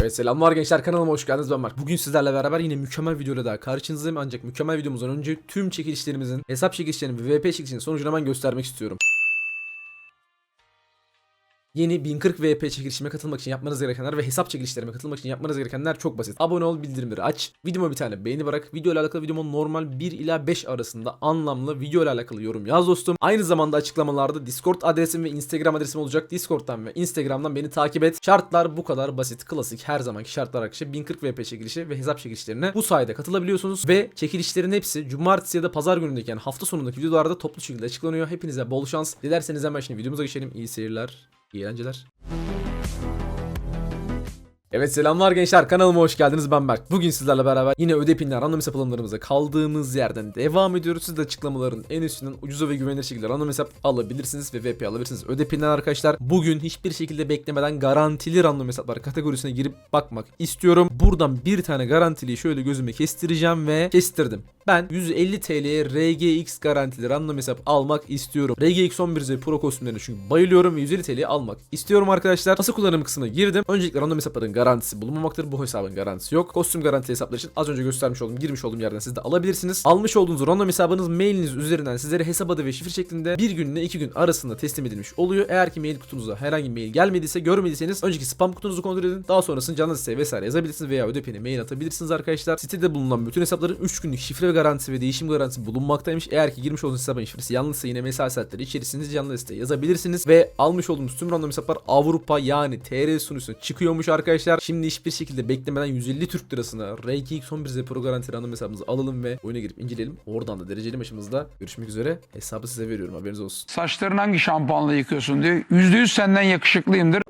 Evet selamlar gençler kanalıma hoş geldiniz ben Mark. Bugün sizlerle beraber yine mükemmel videoyla daha karşınızdayım ancak mükemmel videomuzdan önce tüm çekilişlerimizin, hesap çekilişlerinin ve VP çekilişlerinin sonucunu hemen göstermek istiyorum. Yeni 1040 VP çekilişime katılmak için yapmanız gerekenler ve hesap çekilişlerime katılmak için yapmanız gerekenler çok basit. Abone ol, bildirimleri aç, videoma bir tane beğeni bırak, video ile alakalı videomun normal 1 ila 5 arasında anlamlı video ile alakalı yorum yaz dostum. Aynı zamanda açıklamalarda Discord adresim ve Instagram adresim olacak. Discord'dan ve Instagram'dan beni takip et. Şartlar bu kadar basit, klasik, her zamanki şartlar arkadaşlar. 1040 VP çekilişi ve hesap çekilişlerine bu sayede katılabiliyorsunuz ve çekilişlerin hepsi cumartesi ya da pazar günündeki yani hafta sonundaki videolarda toplu şekilde açıklanıyor. Hepinize bol şans. Dilerseniz hemen şimdi videomuza geçelim. İyi seyirler. İyi eğlenceler. Evet selamlar gençler kanalıma hoş geldiniz ben Berk. Bugün sizlerle beraber yine ödepinler random hesap alımlarımıza kaldığımız yerden devam ediyoruz. Siz de açıklamaların en üstünden ucuza ve güvenilir şekilde random hesap alabilirsiniz ve VP alabilirsiniz. Ödepinler arkadaşlar bugün hiçbir şekilde beklemeden garantili random hesaplar kategorisine girip bakmak istiyorum. Buradan bir tane garantiliyi şöyle gözüme kestireceğim ve kestirdim. Ben 150 TL'ye RGX garantili random hesap almak istiyorum. RGX 11Z Pro kostümlerine çünkü bayılıyorum ve 150 TL'ye almak istiyorum arkadaşlar. Nasıl kullanım kısmına girdim. Öncelikle random hesapların garantisi bulunmamaktadır. Bu hesabın garantisi yok. Kostüm garantili hesaplar için az önce göstermiş olduğum, girmiş olduğum yerden siz de alabilirsiniz. Almış olduğunuz random hesabınız mailiniz üzerinden sizlere hesap adı ve şifre şeklinde bir günle iki gün arasında teslim edilmiş oluyor. Eğer ki mail kutunuza herhangi bir mail gelmediyse, görmediyseniz önceki spam kutunuzu kontrol edin. Daha sonrasında canlı siteye vesaire yazabilirsiniz veya ödepeni mail atabilirsiniz arkadaşlar. Sitede bulunan bütün hesapların 3 günlük şifre ve garantisi ve değişim garantisi bulunmaktaymış. Eğer ki girmiş olduğunuz hesabın şifresi yanlışsa yine mesai saatleri içerisinde canlı siteye yazabilirsiniz ve almış olduğumuz tüm random hesaplar Avrupa yani TR sunucusuna çıkıyormuş arkadaşlar. Şimdi hiçbir şekilde beklemeden 150 Türk lirasına RGX 11Z Pro garanti random hesabımızı alalım ve oyuna girip inceleyelim. Oradan da dereceli maçımızda görüşmek üzere. Hesabı size veriyorum haberiniz olsun. Saçlarını hangi şampuanla yıkıyorsun diyor. Yüzde yüz senden yakışıklıyımdır.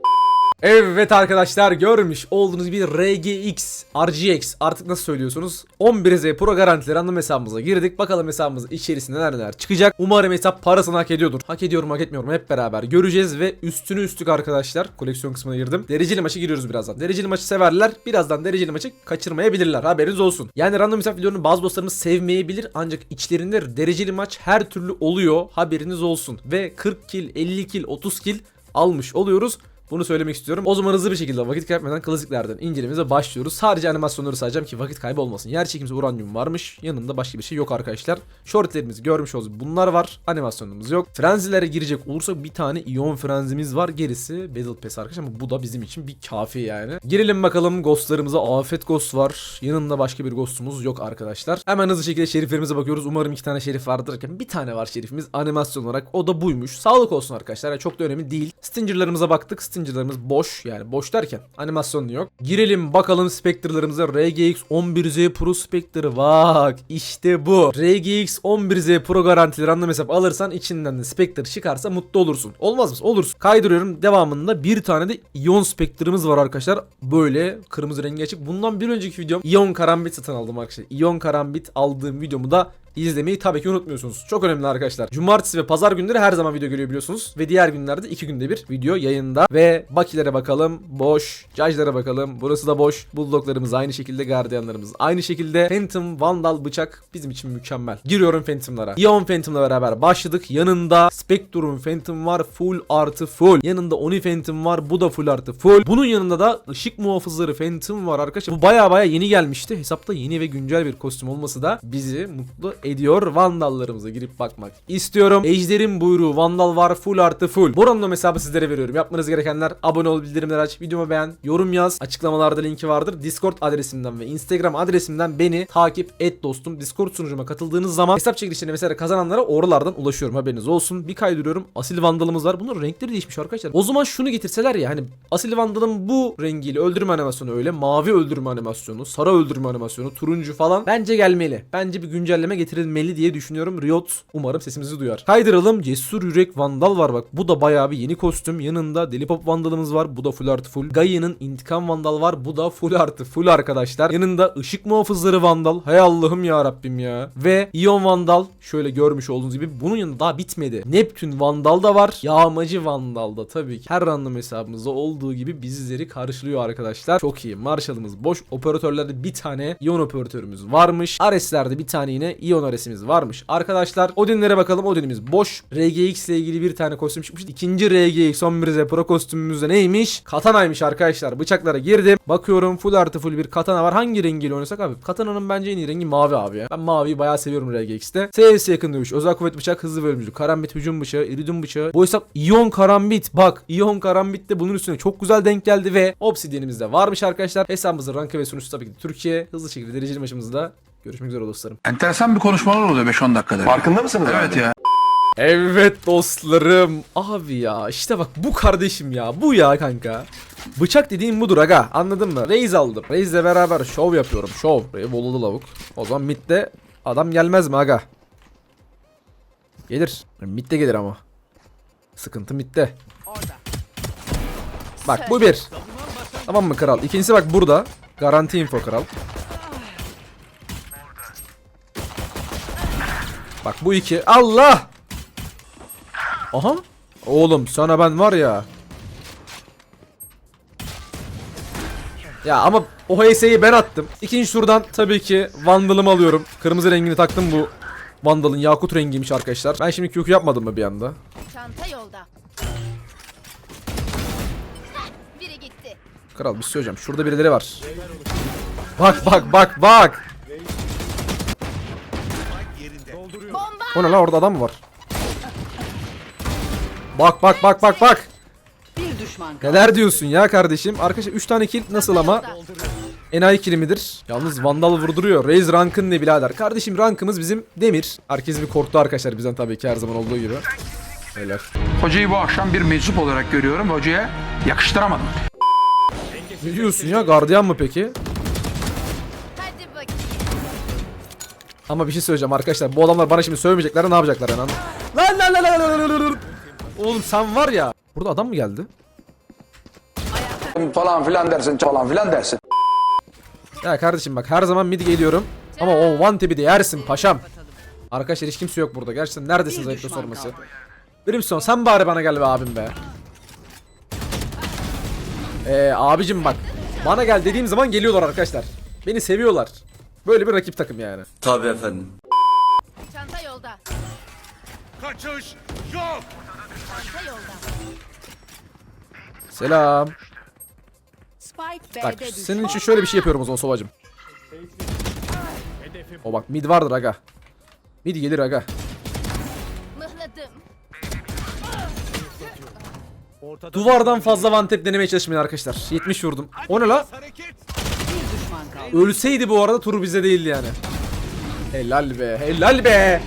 Evet arkadaşlar görmüş olduğunuz gibi RGX, RGX artık nasıl söylüyorsunuz? 11Z Pro garantili random hesabımıza girdik. Bakalım hesabımızın içerisinde neler neler çıkacak. Umarım hesap parasını hak ediyordur. Hak ediyorum hak etmiyorum hep beraber göreceğiz ve üstünü üstlük arkadaşlar. Koleksiyon kısmına girdim. Dereceli maçı giriyoruz birazdan. Dereceli maçı severler. Birazdan dereceli maçı kaçırmayabilirler. Haberiniz olsun. Yani random hesap videolarını bazı dostlarımız sevmeyebilir ancak içlerinde dereceli maç her türlü oluyor. Haberiniz olsun. Ve 40 kill, 50 kill, 30 kill almış oluyoruz. Bunu söylemek istiyorum. O zaman hızlı bir şekilde vakit kaybetmeden klasiklerden incelememize başlıyoruz. Sadece animasyonları sayacağım ki vakit kaybı olmasın. Yer çekimsi uranyum varmış. Yanında başka bir şey yok arkadaşlar. Shortlerimizi görmüş olduk. Bunlar var. Animasyonumuz yok. Frenzilere girecek olursak bir tane iyon frenzimiz var. Gerisi Battle Pass arkadaşlar ama bu da bizim için bir kafi yani. Girelim bakalım ghostlarımıza. Afet Ghost var. Yanında başka bir ghostumuz yok arkadaşlar. Hemen hızlı şekilde şeriflerimize bakıyoruz. Umarım iki tane şerif vardır. Bir tane var şerifimiz animasyon olarak. O da buymuş. Sağlık olsun arkadaşlar. Yani çok da önemli değil. Stinger'larımıza baktık. Stinger'larımız boş yani boş derken animasyonu yok. Girelim bakalım Spectre'larımıza RGX 11Z Pro Spectre bak işte bu. RGX 11Z Pro garantili random hesap alırsan içinden de Spectre çıkarsa mutlu olursun. Olmaz mısın? Olursun. Kaydırıyorum devamında bir tane de Ion Spectre'ımız var arkadaşlar. Böyle kırmızı rengi açık. Bundan bir önceki videom Ion Karambit satın aldım arkadaşlar. Ion Karambit aldığım videomu da izlemeyi tabii ki unutmuyorsunuz. Çok önemli arkadaşlar. Cumartesi ve pazar günleri her zaman video görüyor biliyorsunuz. Ve diğer günlerde iki günde bir video yayında. Ve bakilere bakalım. Boş. Judge'lara bakalım. Burası da boş. Bulldoglarımız aynı şekilde. Guardianlarımız aynı şekilde. Phantom Vandal bıçak bizim için mükemmel. Giriyorum Phantom'lara. Ion Phantom'la beraber başladık. Yanında Spectrum Phantom var. Full artı full. Yanında Oni Phantom var. Bu da full artı full. Bunun yanında da ışık muhafızları Phantom var arkadaşlar. Bu baya baya yeni gelmişti. Hesapta yeni ve güncel bir kostüm olması da bizi mutlu ediyor. Vandallarımıza girip bakmak istiyorum. Ejder'in buyruğu Vandal var full artı full. Bu random hesabı sizlere veriyorum. Yapmanız gerekenler abone ol, bildirimleri aç, videomu beğen, yorum yaz. Açıklamalarda linki vardır. Discord adresimden ve Instagram adresimden beni takip et dostum. Discord sunucuma katıldığınız zaman hesap çekilişlerini mesela kazananlara oralardan ulaşıyorum. Haberiniz olsun. Bir kaydırıyorum. Asil Vandalımız var. Bunun renkleri değişmiş arkadaşlar. O zaman şunu getirseler ya hani Asil Vandal'ın bu rengiyle öldürme animasyonu öyle. Mavi öldürme animasyonu, sarı öldürme animasyonu, turuncu falan. Bence gelmeli. Bence bir güncelleme getirilmeli diye düşünüyorum. Riot umarım sesimizi duyar. Kaydıralım. Cesur Yürek Vandal var bak. Bu da bayağı bir yeni kostüm. Yanında Deli Pop Vandalımız var. Bu da full artı full. Gaia'nın İntikam Vandal var. Bu da full artı full arkadaşlar. Yanında ışık muhafızları Vandal. Hay Allah'ım ya Rabbim ya. Ve Ion Vandal. Şöyle görmüş olduğunuz gibi. Bunun yanında daha bitmedi. Neptün Vandal da var. Yağmacı Vandal da tabii ki. Her random hesabımızda olduğu gibi bizleri karşılıyor arkadaşlar. Çok iyi. Marshall'ımız boş. Operatörlerde bir tane Ion operatörümüz varmış. Ares'lerde bir tane yine Ion Ionares'imiz varmış. Arkadaşlar Odin'lere bakalım. Odin'imiz boş. RGX ile ilgili bir tane kostüm çıkmış. İkinci RGX 11Z Pro kostümümüzde neymiş? Katana'ymış arkadaşlar. Bıçaklara girdim. Bakıyorum full artı full bir katana var. Hangi rengiyle oynasak abi? Katana'nın bence en iyi rengi mavi abi ya. Ben maviyi bayağı seviyorum RGX'te. CS yakın dövüş. Özel kuvvet bıçak hızlı bölümcülük. Karambit hücum bıçağı. iridium bıçağı. Bu hesap iyon karambit. Bak iyon karambit de bunun üstüne çok güzel denk geldi ve Obsidian'imiz de varmış arkadaşlar. Hesabımızın rankı ve sunucusu tabii ki Türkiye. Hızlı şekilde dereceli maçımızda görüşmek üzere dostlarım. Enteresan bir konuşmalar oluyor 5-10 dakikada. Farkında mısınız? Evet abi? ya. Evet dostlarım. Abi ya işte bak bu kardeşim ya. Bu ya kanka. Bıçak dediğim budur aga. Anladın mı? Reis aldım. Reis'le beraber şov yapıyorum. Şov. Volulu lavuk. O zaman midde adam gelmez mi aga? Gelir. Midde gelir ama. Sıkıntı midde. Bak bu bir. Tamam mı kral? İkincisi bak burada. Garanti info kral. Bak bu iki. Allah! Aha. Oğlum sana ben var ya. Ya ama o HS'yi ben attım. İkinci turdan tabii ki Vandal'ımı alıyorum. Kırmızı rengini taktım bu Vandal'ın yakut rengiymiş arkadaşlar. Ben şimdi QQ yapmadım mı bir anda? Çanta yolda. Biri gitti. Kral bir şey söyleyeceğim. Şurada birileri var. Bak bak bak bak. Bomba! O ne lan orada adam mı var? Bak bak bak bak bak. Bir düşman kaldı. Neler diyorsun ya kardeşim? Arkadaşlar 3 tane kill nasıl ama? Enayi kili midir? Yalnız Vandal vurduruyor. Raze rankın ne birader? Kardeşim rankımız bizim demir. Herkes bir korktu arkadaşlar bizden tabii ki her zaman olduğu gibi. Beyler. Hocayı bu akşam bir meczup olarak görüyorum. Hocaya yakıştıramadım. Ne diyorsun ya? Gardiyan mı peki? Ama bir şey söyleyeceğim arkadaşlar. Bu adamlar bana şimdi sövmeyecekler ne yapacaklar? Lan lan lan lan lan lan lan. Oğlum sen var ya. Burada adam mı geldi? falan filan dersin falan filan dersin. Ya kardeşim bak her zaman mid geliyorum. Ama o one tap'i de yersin paşam. Arkadaşlar hiç kimse yok burada. Gerçekten neredesiniz ayıpta sorması? Brimstone sen bari bana gel be abim be. Ee abicim bak. Bana gel dediğim zaman geliyorlar arkadaşlar. Beni seviyorlar. Böyle bir rakip takım yani. Tabii efendim. Çanta yolda. Kaçış yok. Çanta yolda. Selam. Spike Bak B'de düştü. senin için şöyle bir şey yapıyorum o zaman Sovacım. O bak mid vardır aga. Mid gelir aga. Mıhladım. Duvardan fazla one tap denemeye çalışmayın arkadaşlar. 70 vurdum. O ne la? Hareket. Ölseydi bu arada tur bize değildi yani. Helal be. Helal be.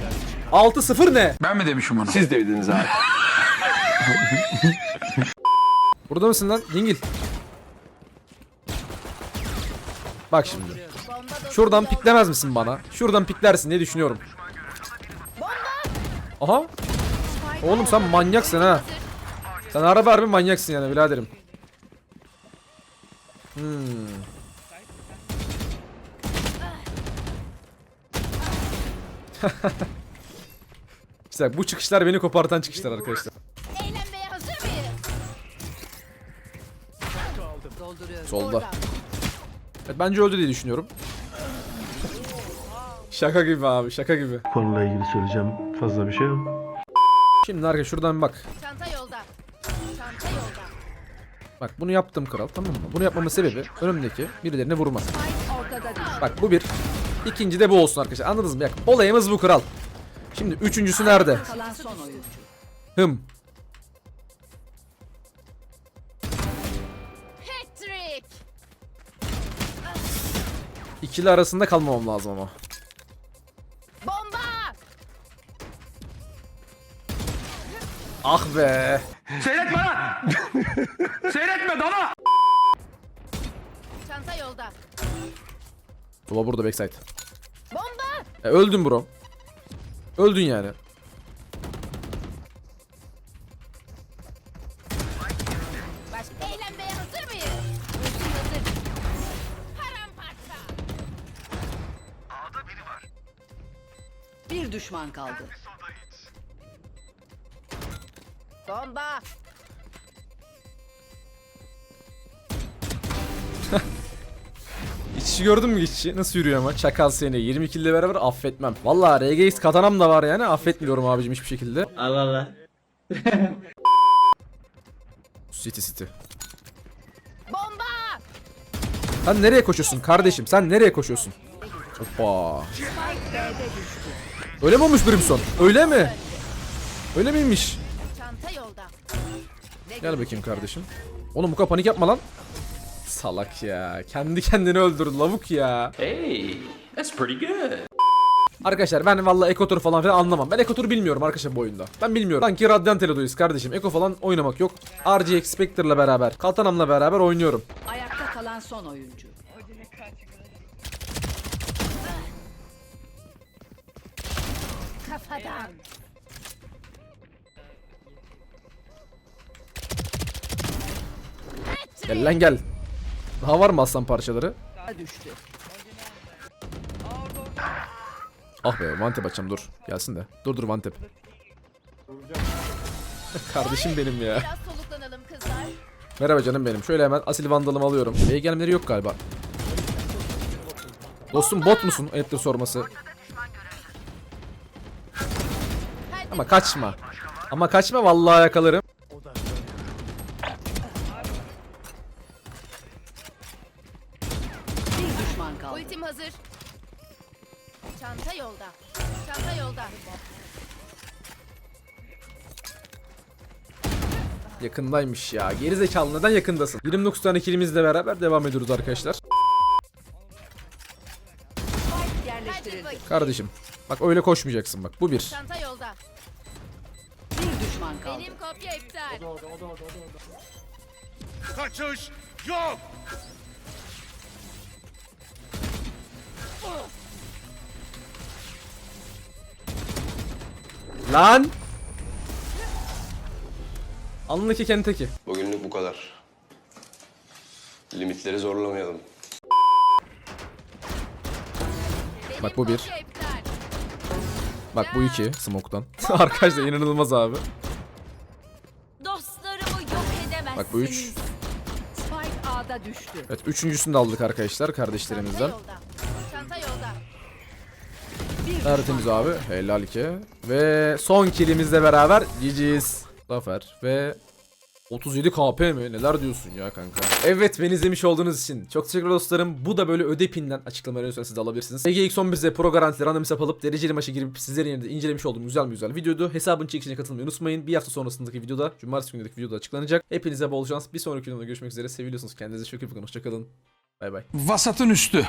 6-0 ne? Ben mi demişim onu? Siz dediniz abi. Burada mısın lan? Dingil. Bak şimdi. Şuradan piklemez misin bana? Şuradan piklersin diye düşünüyorum. Aha. Oğlum sen manyaksın ha. Sen araba harbi manyaksın yani biraderim. Hmm. İşte bu çıkışlar beni kopartan çıkışlar arkadaşlar. Eğlenmeye hazır mıyız? Dolduruyorum. Solda. Evet, bence öldü diye düşünüyorum. Şaka gibi abi şaka gibi. konuyla ilgili söyleyeceğim fazla bir şey yok. Şimdi arkadaşlar şuradan bir bak. Çanta yolda. Çanta yolda. Bak bunu yaptım kral tamam mı? Bunu yapmamın sebebi önümdeki birilerine vurmak. Ortada. Bak bu bir. İkinci de bu olsun arkadaşlar. Anladınız mı? Bak, olayımız bu kral. Şimdi üçüncüsü nerede? Kalan son oyuncu. Hım. İkili arasında kalmamam lazım ama. Bomba. Ah be. Seyretme lan! Seyretme dana! Sola burada backside. Bomba. E, öldün bro. Öldün yani. Başka eğlenmeye hazır mıyız? Ultim hazır. Paramparça. Bir düşman kaldı. Bomba. İçişi gördün mü içişi? Nasıl yürüyor ama? Çakal seni. 20 kill ile beraber affetmem. Valla RGX katanam da var yani. Affetmiyorum abicim hiçbir şekilde. Allah Allah. City City. Bomba! Sen nereye koşuyorsun kardeşim? Sen nereye koşuyorsun? Hoppa. Öyle mi olmuş Brimstone? Öyle mi? Öyle miymiş? Çanta yolda. Gel bakayım kardeşim. Oğlum bu kadar panik yapma lan. Salak ya. Kendi kendini öldürdü lavuk ya. Hey, that's pretty good. Arkadaşlar ben valla Ekotur falan filan anlamam. Ben Ekotur'u bilmiyorum arkadaşlar bu oyunda. Ben bilmiyorum. Sanki Radiant Elo'duyuz kardeşim. Eko falan oynamak yok. RGX Spectre'la beraber, Kaltanam'la beraber oynuyorum. Ayakta kalan son oyuncu. Kafadan. Gel lan gel. Daha var mı aslan parçaları? Düştü. Ah be Vantep açacağım dur. Gelsin de. Dur dur Vantep. Kardeşim benim ya. Biraz soluklanalım kızlar. Merhaba canım benim. Şöyle hemen asil vandalımı alıyorum. Gelmeleri yok galiba. Dostum bot musun? Ayıptır sorması. Ama kaçma. Ama kaçma vallahi yakalarım. Yakındaymış ya. Geri zekalı neden yakındasın? 29 tane killimizle beraber devam ediyoruz arkadaşlar. Kardeşim. Bak öyle koşmayacaksın bak. Bu bir. Çanta yolda. Bir düşman kaldı. Benim kopya iptal. Kaçış yok. Lan! Anlı ki kenteki. Bugünlük bu kadar. Limitleri zorlamayalım. Bak bu bir. Bak bu iki. Smoke'tan. Arkadaşlar inanılmaz abi. Dostlarımı yok edemezsiniz. Bak bu üç. Spike A'da düştü. Evet üçüncüsünü de aldık arkadaşlar kardeşlerimizden. Tertemiz abi. Helal ki. Ve son killimizle beraber GG's. Zafer ve 37 KP mi? Neler diyorsun ya kanka? Evet beni izlemiş olduğunuz için çok teşekkürler dostlarım. Bu da böyle ödepinden açıklamaları lütfen siz de alabilirsiniz. EGX11'de Pro Garantileri random hesap alıp dereceli maça girip sizlerin yerinde incelemiş olduğum güzel bir güzel videoydu. Hesabın çekişine katılmayı unutmayın. Bir hafta sonrasındaki videoda, cumartesi günündeki videoda açıklanacak. Hepinize bol şans. Bir sonraki videoda görüşmek üzere. Seviyorsunuz. Kendinize çok iyi bakın. Hoşçakalın. Bay bay. Vasatın üstü.